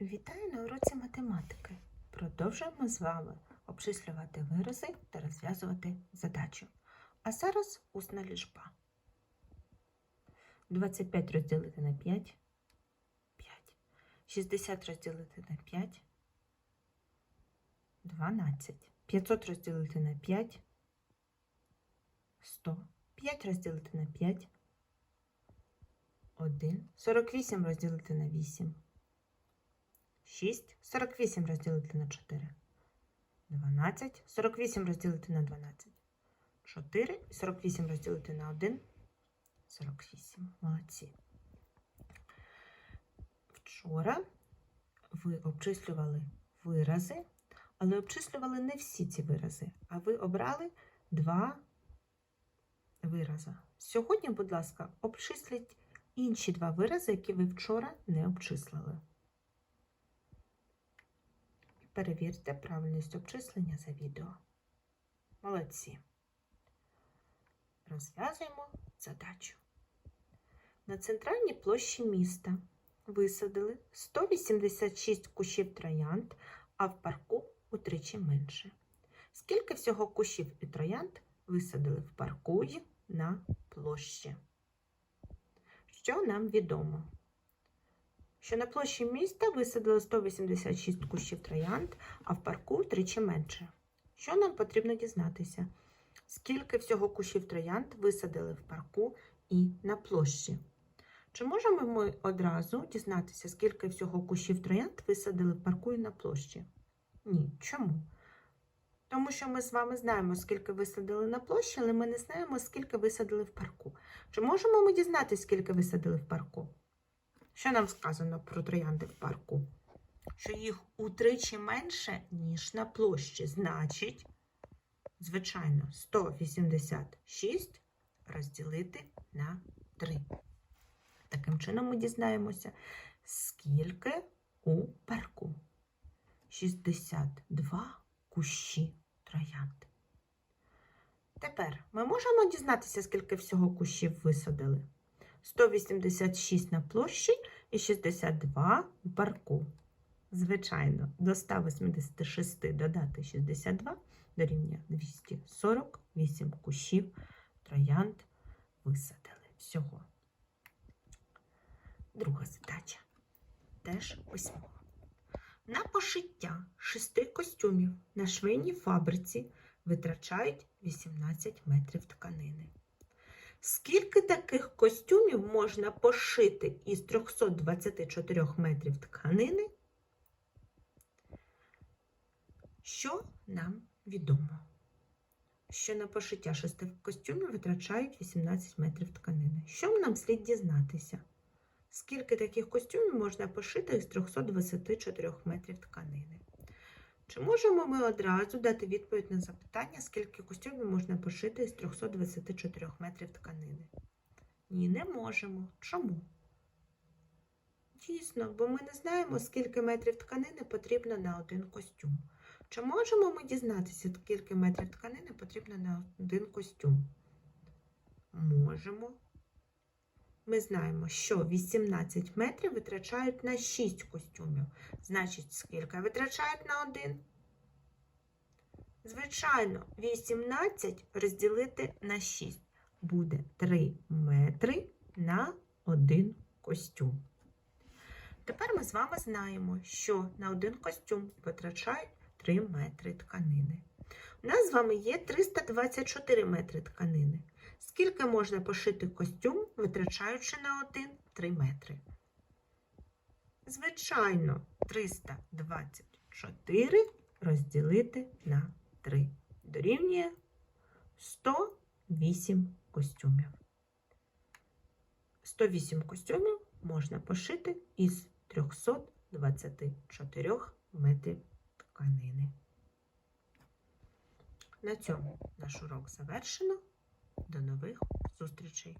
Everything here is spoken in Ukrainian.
Вітаю на уроці математики. Продовжуємо з вами обчислювати вирази та розв'язувати задачу. А зараз усна лічба. 25 розділити на 5 5. 60 розділити на 5 12. 500 розділити на 5 100. 5 розділити на 5 1. 48 розділити на 8 6. 48 розділити на 4. 12. 48 розділити на 12. 4. 48 розділити на 1. 48. Молодці. Вчора ви обчислювали вирази, але обчислювали не всі ці вирази, а ви обрали два вирази. Сьогодні, будь ласка, обчисліть інші два вирази, які ви вчора не обчислили. Перевірте правильність обчислення за відео. Молодці. Розв'язуємо задачу. На центральній площі міста висадили 186 кущів троянд, а в парку утричі менше. Скільки всього кущів і троянд висадили в парку й на площі? Що нам відомо? Що на площі міста висадили 186 кущів троянд, а в парку втричі менше. Що нам потрібно дізнатися? Скільки всього кущів троянд висадили в парку і на площі? Чи можемо ми одразу дізнатися, скільки всього кущів троянд висадили в парку і на площі? Ні. Чому? Тому що ми з вами знаємо, скільки висадили на площі, але ми не знаємо, скільки висадили в парку. Чи можемо ми дізнатися, скільки висадили в парку? Що нам сказано про троянди в парку? Що їх утричі менше, ніж на площі. Значить, звичайно, 186 розділити на 3. Таким чином ми дізнаємося, скільки у парку. 62 кущі троянд. Тепер ми можемо дізнатися, скільки всього кущів висадили. 186 на площі і 62 в парку. Звичайно, до 186 додати 62 дорівнює 248 кущів троянд висадили всього. Друга задача. Теж письмова. На пошиття шести костюмів на швейній фабриці витрачають 18 метрів тканини. Скільки таких костюмів можна пошити із 324 метрів тканини? Що нам відомо? Що на пошиття шести костюмів витрачають 18 метрів тканини. Що нам слід дізнатися? Скільки таких костюмів можна пошити із 324 метрів тканини? Чи можемо ми одразу дати відповідь на запитання, скільки костюмів можна пошити із 324 метрів тканини? Ні, не можемо. Чому? Дійсно, бо ми не знаємо, скільки метрів тканини потрібно на один костюм. Чи можемо ми дізнатися, скільки метрів тканини потрібно на один костюм? Можемо. Ми знаємо, що 18 метрів витрачають на 6 костюмів. Значить, скільки витрачають на один? Звичайно, 18 розділити на 6 буде 3 метри на один костюм. Тепер ми з вами знаємо, що на один костюм витрачають 3 метри тканини. У нас з вами є 324 метри тканини. Скільки можна пошити костюм, витрачаючи на один 3 метри? Звичайно, 324 розділити на 3 дорівнює 108 костюмів. 108 костюмів можна пошити із 324 метрів тканини. На цьому наш урок завершено. До нових зустрічей!